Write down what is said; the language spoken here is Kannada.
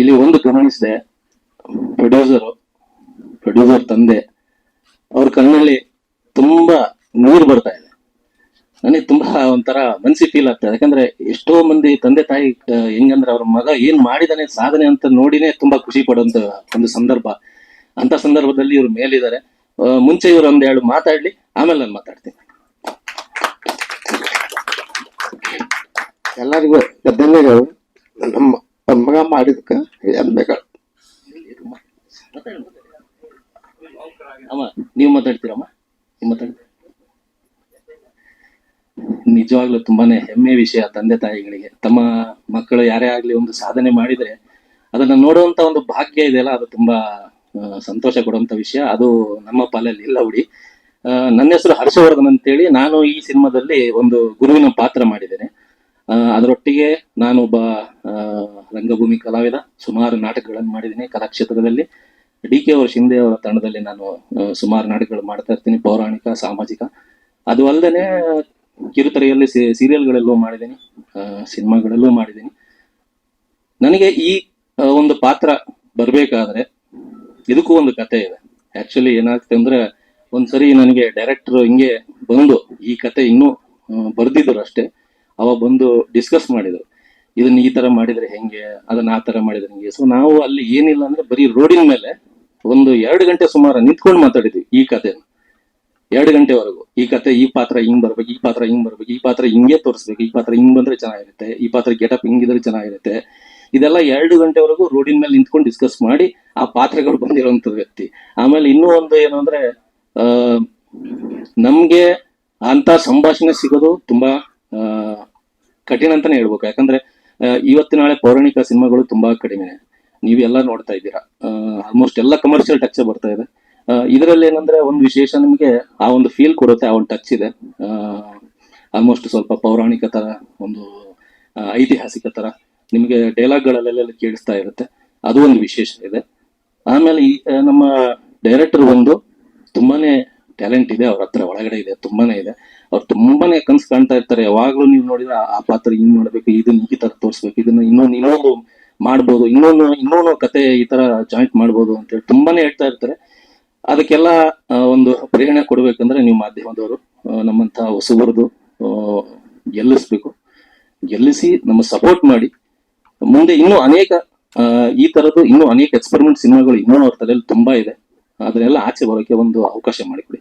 ಇಲ್ಲಿ ಒಂದು ಗಮನಿಸಿದೆ, ಪ್ರೊಡ್ಯೂಸರ್ ಪ್ರೊಡ್ಯೂಸರ್ ತಂದೆ, ಅವ್ರ ಕಣ್ಣಲ್ಲಿ ತುಂಬಾ ನೀರು ಬರ್ತಾ ಇದೆ. ನನಗೆ ತುಂಬಾ ಒಂಥರ ಮನ್ಸಿ ಫೀಲ್ ಆಗ್ತದೆ ಯಾಕಂದ್ರೆ ಎಷ್ಟೋ ಮಂದಿ ತಂದೆ ತಾಯಿ ಹೆಂಗಂದ್ರೆ ಅವ್ರ ಮಗ ಏನ್ ಮಾಡಿದಾನೆ, ಸಾಧನೆ ಅಂತ ನೋಡಿನೇ ತುಂಬಾ ಖುಷಿ ಪಡುವಂತ ಒಂದು ಸಂದರ್ಭ. ಅಂತ ಸಂದರ್ಭದಲ್ಲಿ ಇವ್ರು ಮೇಲಿದ್ದಾರೆ. ಮುಂಚೆ ಇವ್ರು ಒಂದೆರಡು ಮಾತಾಡ್ಲಿ, ಆಮೇಲೆ ನಾನು ಮಾತಾಡ್ತೀನಿ. ಎಲ್ಲರಿಗೂ ಧನ್ಯಗಳು ನಮ್ಮ ಮಗ ಮಾಡಿದಕ್ಕೆ ಅಮ್ಮ ನೀವು ಮಾತಾಡ್ತೀರಮ್ಮ ನಿಜವಾಗ್ಲೂ ತುಂಬಾನೇ ಹೆಮ್ಮೆ ವಿಷಯ ತಂದೆ ತಾಯಿಗಳಿಗೆ. ತಮ್ಮ ಮಕ್ಕಳು ಯಾರೇ ಆಗ್ಲಿ ಒಂದು ಸಾಧನೆ ಮಾಡಿದ್ರೆ ಅದನ್ನ ನೋಡುವಂತ ಒಂದು ಭಾಗ್ಯ ಇದೆಯಲ್ಲ, ಅದು ತುಂಬಾ ಸಂತೋಷ ಕೊಡುವಂತ ವಿಷಯ. ಅದು ನಮ್ಮ ಪಾಲಲ್ಲಿ ಇಲ್ಲ ಹುಡಿ. ನನ್ನ ಹೆಸರು ಹರ್ಷವರ್ಧನ್ ಅಂತೇಳಿ ನಾನು ಈ ಸಿನಿಮಾದಲ್ಲಿ ಒಂದು ಗುರುವಿನ ಪಾತ್ರ ಮಾಡಿದ್ದೇನೆ. ಅದರೊಟ್ಟಿಗೆ ನಾನೊಬ್ಬ ರಂಗಭೂಮಿ ಕಲಾವಿದ. ಸುಮಾರು ನಾಟಕಗಳನ್ನು ಮಾಡಿದ್ದೀನಿ ಕಲಾಕ್ಷೇತ್ರದಲ್ಲಿ. ಡಿ ಕೆ ಅವರ ಶಿಂದೆ ಅವರ ತಂಡದಲ್ಲಿ ನಾನು ಸುಮಾರು ನಾಟಕಗಳು ಮಾಡ್ತಾ ಇರ್ತೀನಿ. ಪೌರಾಣಿಕ, ಸಾಮಾಜಿಕ. ಅದು ಅಲ್ಲದೆ, ಕಿರುತೆರೆಯಲ್ಲಿ ಸೀರಿಯಲ್ಗಳಲ್ಲೂ ಮಾಡಿದ್ದೀನಿ. ಸಿನಿಮಾಗಳಲ್ಲೂ ಮಾಡಿದ್ದೀನಿ. ನನಗೆ ಈ ಒಂದು ಪಾತ್ರ ಬರಬೇಕಾದ್ರೆ ಇದಕ್ಕೂ ಒಂದು ಕತೆ ಇದೆ. ಆಕ್ಚುಲಿ ಏನಾಗ್ತದೆ ಅಂದ್ರೆ, ಒಂದ್ಸರಿ ನನಗೆ ಡೈರೆಕ್ಟರ್ ಹಿಂಗೆ ಬಂದು ಈ ಕತೆ ಇನ್ನೂ ಬರ್ದಿದ್ರು ಅಷ್ಟೇ. ಅವ ಬಂದು ಡಿಸ್ಕಸ್ ಮಾಡಿದ್ರು. ಇದನ್ನ ಈ ತರ ಮಾಡಿದ್ರೆ ಹೆಂಗೆ? ಅದನ್ನ ಆ ತರ ಮಾಡಿದ್ರೆ ಹೆಂಗೆ? ಸೊ ನಾವು ಅಲ್ಲಿ ಏನಿಲ್ಲ ಅಂದ್ರೆ ಬರೀ ರೋಡಿನ ಮೇಲೆ ಒಂದು ಎರಡು ಗಂಟೆ ಸುಮಾರು ನಿಂತ್ಕೊಂಡು ಮಾತಾಡಿದ್ವಿ ಈ ಕಥೆನ. ಎರಡು ಗಂಟೆವರೆಗೂ. ಈ ಕತೆ ಈ ಪಾತ್ರ ಹಿಂಗ್ ಬರ್ಬೇಕು, ಈ ಪಾತ್ರ ಹಿಂಗ್ ಬರ್ಬೇಕು, ಈ ಪಾತ್ರ ಹಿಂಗೆ ತೋರಿಸ್ಬೇಕು, ಈ ಪಾತ್ರ ಹಿಂಗ್ ಬಂದ್ರೆ ಚೆನ್ನಾಗಿರುತ್ತೆ, ಈ ಪಾತ್ರ ಗೆಟಪ್ ಹಿಂಗಿದ್ರೆ ಚೆನ್ನಾಗಿರುತ್ತೆ. ಇದೆಲ್ಲ ಎರಡು ಗಂಟೆವರೆಗೂ ರೋಡಿನ ಮೇಲೆ ನಿಂತ್ಕೊಂಡು ಡಿಸ್ಕಸ್ ಮಾಡಿ ಆ ಪಾತ್ರಗಳು ಬಂದಿರುವಂತ ವ್ಯಕ್ತಿ. ಆಮೇಲೆ ಇನ್ನೂ ಒಂದು ಏನು ಅಂದ್ರೆ, ಆ, ನಮ್ಗೆ ಅಂತ ಸಂಭಾಷಣೆ ಸಿಗೋದು ತುಂಬಾ ಕಠಿಣ ಅಂತಾನೆ ಹೇಳ್ಬೇಕು. ಯಾಕಂದ್ರೆ ಇವತ್ತು ನಾಳೆ ಪೌರಾಣಿಕ ಸಿನಿಮಾಗಳು ತುಂಬಾ ಕಡಿಮೆ. ನೀವೆಲ್ಲ ನೋಡ್ತಾ ಇದ್ದೀರಾ. ಆಲ್ಮೋಸ್ಟ್ ಎಲ್ಲ ಕಮರ್ಷಿಯಲ್ ಟಚ್ ಬರ್ತಾ ಇದೆ. ಇದರಲ್ಲಿ ಏನಂದ್ರೆ ಒಂದು ವಿಶೇಷ ನಿಮಗೆ ಆ ಒಂದು ಫೀಲ್ ಕೊಡುತ್ತೆ, ಆ ಒಂದು ಟಚ್ ಇದೆ. ಆಲ್ಮೋಸ್ಟ್ ಸ್ವಲ್ಪ ಪೌರಾಣಿಕ ತರ, ಒಂದು ಐತಿಹಾಸಿಕ ತರ ನಿಮಗೆ ಡೈಲಾಗ್ಗಳಲ್ಲೆಲ್ಲ ಕೇಳಿಸ್ತಾ ಇರುತ್ತೆ. ಅದು ಒಂದು ವಿಶೇಷ ಇದೆ. ಆಮೇಲೆ ಈ ನಮ್ಮ ಡೈರೆಕ್ಟರ್ ಒಂದು ತುಂಬಾನೇ ಟ್ಯಾಲೆಂಟ್ ಇದೆ, ಅವ್ರ ಹತ್ರ ಒಳಗಡೆ ಇದೆ, ತುಂಬಾನೇ ಇದೆ. ಅವ್ರು ತುಂಬಾನೇ ಕನ್ಸು ಕಾಣ್ತಾ ಇರ್ತಾರೆ. ಯಾವಾಗ್ಲೂ ನೀವು ನೋಡಿದ್ರೆ ಆ- ಆ ಪಾತ್ರ ಹಿಂಗ್ ಮಾಡ್ಬೇಕು ಇದನ್ನ ಈ ತರ ತೋರಿಸ್ಬೇಕು. ಇದನ್ನ ಇನ್ನೊಂದು ಇನ್ನೊಂದು ಮಾಡ್ಬೋದು, ಇನ್ನೊಂದು ಇನ್ನೊಂದು ಕತೆ ಈ ತರ ಜಾಯಿಂಟ್ ಮಾಡ್ಬೋದು ಅಂತೇಳಿ ತುಂಬಾನೇ ಹೇಳ್ತಾ ಇರ್ತಾರೆ. ಅದಕ್ಕೆಲ್ಲ ಒಂದು ಪ್ರೇರಣೆ ಕೊಡ್ಬೇಕಂದ್ರೆ ನೀವು ಮಾಧ್ಯಮದವರು ನಮ್ಮಂತ ಹೊಸಬರದು ಗೆಲ್ಲಿಸ್ಬೇಕು. ಗೆಲ್ಲಿಸಿ ನಮ್ಮ ಸಪೋರ್ಟ್ ಮಾಡಿ. ಮುಂದೆ ಇನ್ನೂ ಅನೇಕ ಈ ತರದ್ದು ಇನ್ನೂ ಅನೇಕ ಎಕ್ಸ್ಪೆರಿಮೆಂಟ್ ಸಿನಿಮಾಗಳು ಇನ್ನೂ ಅವ್ರ ತಲೆಯಲ್ಲಿ ತುಂಬಾ ಇದೆ. ಅದನ್ನೆಲ್ಲ ಆಚೆ ಬರೋಕೆ ಒಂದು ಅವಕಾಶ ಮಾಡಿಕೊಡಿ.